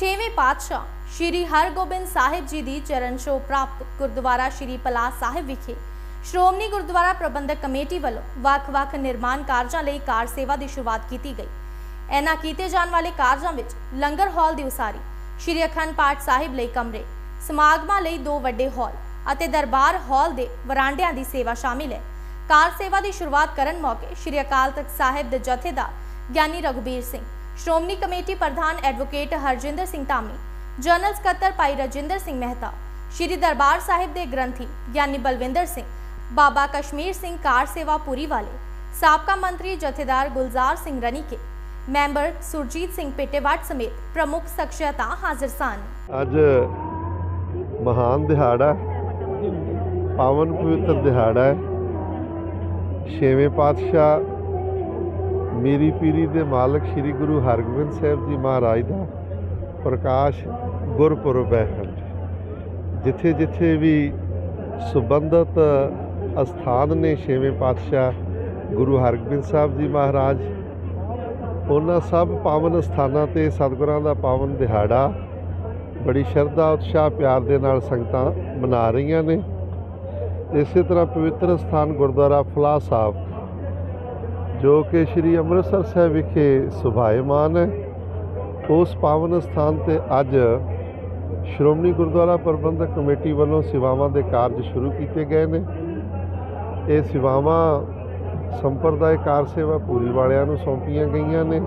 ਛੇਵੇਂ ਪਾਤਸ਼ਾਹ ਸ੍ਰੀ ਹਰਗੋਬਿੰਦ ਸਾਹਿਬ ਜੀ ਦੀ ਚਰਨ ਛੋਹ ਪ੍ਰਾਪਤ ਗੁਰਦੁਆਰਾ ਸ੍ਰੀ ਪਲਾ ਸਾਹਿਬ ਵਿਖੇ ਸ਼੍ਰੋਮਣੀ ਗੁਰਦੁਆਰਾ ਪ੍ਰਬੰਧਕ ਕਮੇਟੀ ਵੱਲੋਂ ਵੱਖ-ਵੱਖ ਨਿਰਮਾਣ ਕਾਰਜਾਂ ਲਈ ਕਾਰ ਸੇਵਾ ਦੀ ਸ਼ੁਰੂਆਤ ਕੀਤੀ ਗਈ। ਇਹਨਾਂ ਕੀਤੇ ਜਾਣ ਵਾਲੇ ਕਾਰਜਾਂ ਵਿੱਚ ਲੰਗਰ ਹਾਲ ਦੀ ਉਸਾਰੀ, ਸ੍ਰੀ ਅਖੰਡ ਪਾਠ ਸਾਹਿਬ ਲਈ ਕਮਰੇ, ਸਮਾਗਮਾਂ ਲਈ ਦੋ ਵੱਡੇ ਹਾਲ ਅਤੇ ਦਰਬਾਰ ਹਾਲ ਦੇ ਵਰਾਂਡਿਆਂ ਦੀ ਸੇਵਾ ਸ਼ਾਮਿਲ ਹੈ। ਕਾਰ ਸੇਵਾ ਦੀ ਸ਼ੁਰੂਆਤ ਕਰਨ ਮੌਕੇ ਸ੍ਰੀ ਅਕਾਲ ਤਖਤ ਸਾਹਿਬ ਦੇ ਜਥੇਦਾਰ ਗਿਆਨੀ ਰਘੁਬੀਰ ਸਿੰਘ ਸ਼੍ਰੋਮਣੀ ਕਮੇਟੀ ਪ੍ਰਧਾਨ ਐਡਵੋਕੇਟ ਹਰਜਿੰਦਰ ਸਿੰਘ ਧਾਮੀ ਜਨਰਲ ਸਕੱਤਰ ਭਾਈ ਰਜਿੰਦਰ ਸਿੰਘ ਮਹਿਤਾ ਸ੍ਰੀ ਦਰਬਾਰ ਸਾਹਿਬ ਦੇ ਗ੍ਰੰਥੀ ਗਿਆਨੀ ਬਲਵਿੰਦਰ ਸਿੰਘ ਬਾਬਾ ਕਸ਼ਮੀਰ ਸਿੰਘ ਕਾਰ ਸੇਵਾ ਪੂਰੀ ਵਾਲੇ ਸਾਬਕਾ ਮੰਤਰੀ ਜਥੇਦਾਰ ਗੁਲਜ਼ਾਰ ਸਿੰਘ ਰਣੀਕੇ ਮੈਂਬਰ ਸੁਰਜੀਤ ਸਿੰਘ ਪੇਟੇਵਾਟ ਸਮੇਤ ਪ੍ਰਮੁੱਖ ਸ਼ਖਸੀਅਤਾਂ ਹਾਜ਼ਰ ਸਨ ਅੱਜ ਮਹਾਨ ਦਿਹਾੜਾ ਪਾਵਨ ਪਵਿੱਤਰ ਦਿਹਾੜਾ ਹੈ ਛੇਵੇਂ ਪਾਤਸ਼ਾਹ ਮੇਰੀ ਪੀਰੀ ਦੇ ਮਾਲਕ ਸ੍ਰੀ ਗੁਰੂ ਹਰਗੋਬਿੰਦ ਸਾਹਿਬ ਜੀ ਮਹਾਰਾਜ ਦਾ ਪ੍ਰਕਾਸ਼ ਗੁਰਪੁਰਬ ਹੈ ਜਿੱਥੇ ਜਿੱਥੇ ਵੀ ਸੁਬੰਧਤ ਅਸਥਾਨ ਨੇ ਛੇਵੇਂ ਪਾਤਸ਼ਾਹ ਗੁਰੂ ਹਰਗੋਬਿੰਦ ਸਾਹਿਬ ਜੀ ਮਹਾਰਾਜ, ਉਹਨਾਂ ਸਭ ਪਾਵਨ ਸਥਾਨਾਂ ਤੇ ਸਤਿਗੁਰਾਂ ਦਾ ਪਾਵਨ ਦਿਹਾੜਾ, ਬੜੀ ਸ਼ਰਧਾ, ਉਤਸ਼ਾਹ, ਪਿਆਰ ਦੇ ਨਾਲ ਸੰਗਤਾਂ ਮਨਾ ਰਹੀਆਂ ਨੇ। ਇਸੇ ਤਰ੍ਹਾਂ ਪਵਿੱਤਰ ਸਥਾਨ ਗੁਰਦੁਆਰਾ ਫਲਾ ਸਾਹਿਬ ਜੋ ਕਿ ਸ੍ਰੀ ਅੰਮ੍ਰਿਤਸਰ ਸਾਹਿਬ ਵਿਖੇ ਸੁਭਾਇਮਾਨ ਹੈ, ਉਸ ਪਾਵਨ ਸਥਾਨ ਤੇ ਅੱਜ ਸ਼੍ਰੋਮਣੀ ਗੁਰਦੁਆਰਾ ਪ੍ਰਬੰਧਕ ਕਮੇਟੀ ਵੱਲੋਂ ਸੇਵਾਵਾਂ ਦੇ ਕਾਰਜ ਸ਼ੁਰੂ ਕੀਤੇ ਗਏ ਨੇ। ਇਹ ਸੇਵਾਵਾਂ ਸੰਪਰਦਾਇ ਕਾਰ ਸੇਵਾ ਪੂਰੀ ਵਾਲਿਆਂ ਨੂੰ ਸੌਂਪੀਆਂ ਗਈਆਂ ਨੇ।